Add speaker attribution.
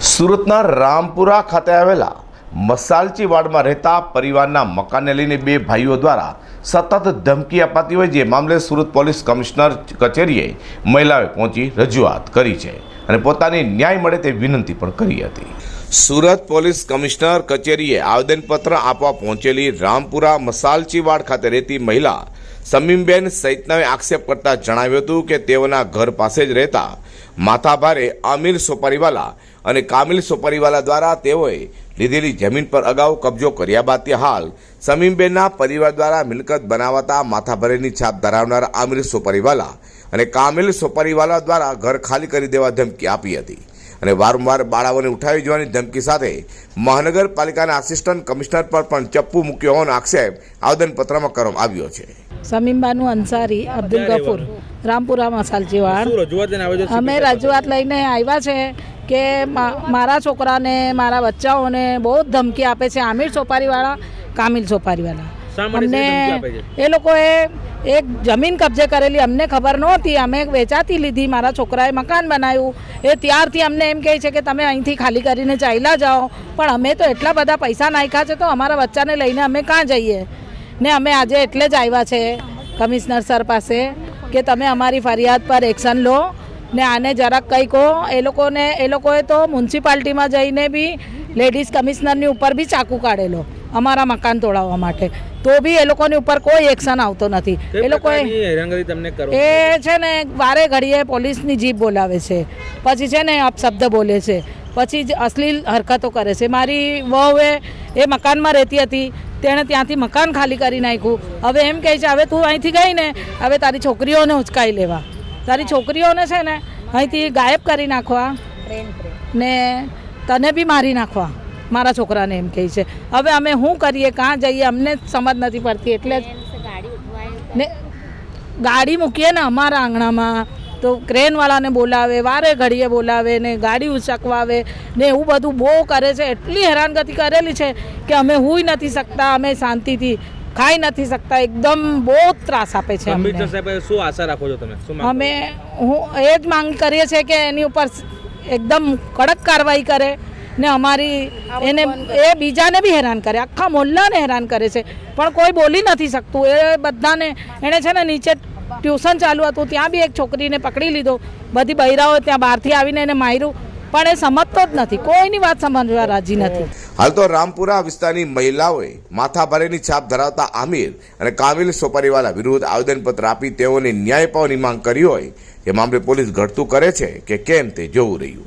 Speaker 1: સુરતના રામપુરા ખાતે આવેલા મસાલચી વાડમાં રહેતા પરિવારના મકાનને લઈને બે ભાઈઓ દ્વારા સતત ધમકી અપાતી હોય જે મામલે સુરત પોલીસ કમિશનર કચેરીએ મહિલાએ પહોંચી રજૂઆત કરી છે અને પોતાની ન્યાય મળે તે વિનંતી પણ કરી હતી. સુરત પોલીસ કમિશનર કચેરીએ આવેદનપત્ર આપવા પહોંચેલી રામપુરા મસાલચીવાડ ખાતે રહેતી મહિલા સમીમબેન સહિતનાએ આક્ષેપ કરતા જણાવ્યું હતું કે તેઓના ઘર પાસે જ રહેતા માથાભારે આમિર સોપારીવાલા અને કામિલ સોપારીવાલા દ્વારા તેઓએ લીધેલી જમીન પર અગાઉ કબજો કર્યા બાદ હાલ સમીમબેનના પરિવાર દ્વારા મિલકત બનાવતા માથાભારેની છાપ ધરાવનાર આમિર સોપારીવાલા અને કામિલ સોપારીવાલા દ્વારા ઘર ખાલી કરી દેવા ધમકી આપી હતી. અને વારંવાર બાળાઓને ઉઠાવી જવાની ધમકી સાથે મહાનગરપાલિકાના આસિસ્ટન્ટ કમિશનર પર પણ ચપ્પુ મૂક્યો હોવાનો આક્ષેપ આવેદનપત્રમાં કરવામાં આવ્યો છે.
Speaker 2: સમીમબાનુ અંસારી અબ્દુલ ગફુર રામપુરા મસાલજીવાડ
Speaker 3: શું રજૂઆત લઈને આવ્યો છો?
Speaker 2: અમે રજૂઆત લઈને આવ્યા છે કે મારા છોકરાને મારા બચ્ચાઓને બહુ જ ધમકી આપે છે આમિર સોપારીવાળા કામિલ સોપારીવાળા.
Speaker 3: છે?
Speaker 2: એ લોકોએ એક જમીન કબજે કરેલી, અમને ખબર નહોતી. અમે વેચાતી લીધી, મારા છોકરાએ મકાન બનાવ્યું. એ ત્યારથી અમને એમ કહે છે કે તમે અહીંથી ખાલી કરીને ચાલ્યા જાઓ. પણ અમે તો એટલા બધા પૈસા નાખ્યા છે તો અમારા બચ્ચાને લઈને અમે ક્યાં જઈએ? ને અમે આજે એટલે જ આવ્યા છે, કમિશનર સર પાસે, કે તમે અમારી ફરિયાદ પર એક્શન લો. ને આને જરાક કંઈ કહો. એ લોકોને, એ લોકોએ તો મ્યુનિસિપાલિટીમાં જઈને બી લેડીઝ કમિશનરની ઉપર બી ચાકુ કાઢેલો. અમારા મકાન તોડાવવા માટે. તો બી એ લોકોની ઉપર કોઈ એક્શન આવતો નથી. એ લોકોએ એ છે ને વારે ઘડીએ પોલીસની જીપ બોલાવે છે. પછી છે ને અપશબ્દ બોલે છે. પછી જ અશ્લીલ હરકતો કરે છે. મારી વહુએ એ મકાનમાં રહેતી હતી. તેણે ત્યાંથી મકાન ખાલી કરી નાખ્યું. હવે એમ કહે છે હવે તું અહીંથી ગઈ ને હવે તારી છોકરીઓને ઉચકાઈ લેવા. તારી છોકરીઓને છે ને અહીંથી ગાયબ કરી નાખવા ને તને બી મારી નાખવા. મારા છોકરાને એમ કહે છે. હવે અમે શું કરીએ કાં જઈએ અમને જ સમજ નથી પડતી એટલે જ ને ગાડી મૂકીએ ને અમારા આંગણામાં તો ક્રેનવાળાને બોલાવે વારે ઘડીએ બોલાવે ને ગાડી ઉચકવાવે ને એવું બધું બહુ કરે છે. એટલી હેરાનગતિ કરેલી છે કે અમે હુઈ નથી શકતા અમે શાંતિથી ખાઈ નથી શકતા. એકદમ બહુ ત્રાસ આપે છે અમને.
Speaker 3: કમિશનર સાહેબ શું આશા રાખો છો તમે?
Speaker 2: અમે હું એ જ માંગ કરીએ છીએ કે એની ઉપર એકદમ કડક કાર્યવાહી કરે. ને અમારી એને એ બીજાને બી હેરાન કરે આખા મોહલ્લાને હેરાન કરે છે. પણ કોઈ બોલી નથી શકતું. એ બધાને એણે છે ને નીચે ટ્યુશન ચાલુ હતું ત્યાં બી એક છોકરીને પકડી લીધો. બધી બૈરાઓ ત્યાં બહારથી આવીને એને માર્યું. પણ એ સમજતો જ નથી. કોઈની વાત સમજવા રાજી નથી.
Speaker 1: હાલ તો રામપુરા વિસ્તારની મહિલાઓએ માથાભારેની છાપ ધરાવતા આમિર અને કામિલ સોપારીવાલા વિરુદ્ધ આવેદનપત્ર આપી તેઓને ન્યાય પાવાની માંગ કરી હોય. એ મામલે પોલીસ ઘટતું કરે છે કે કેમ તે જોવું રહ્યું.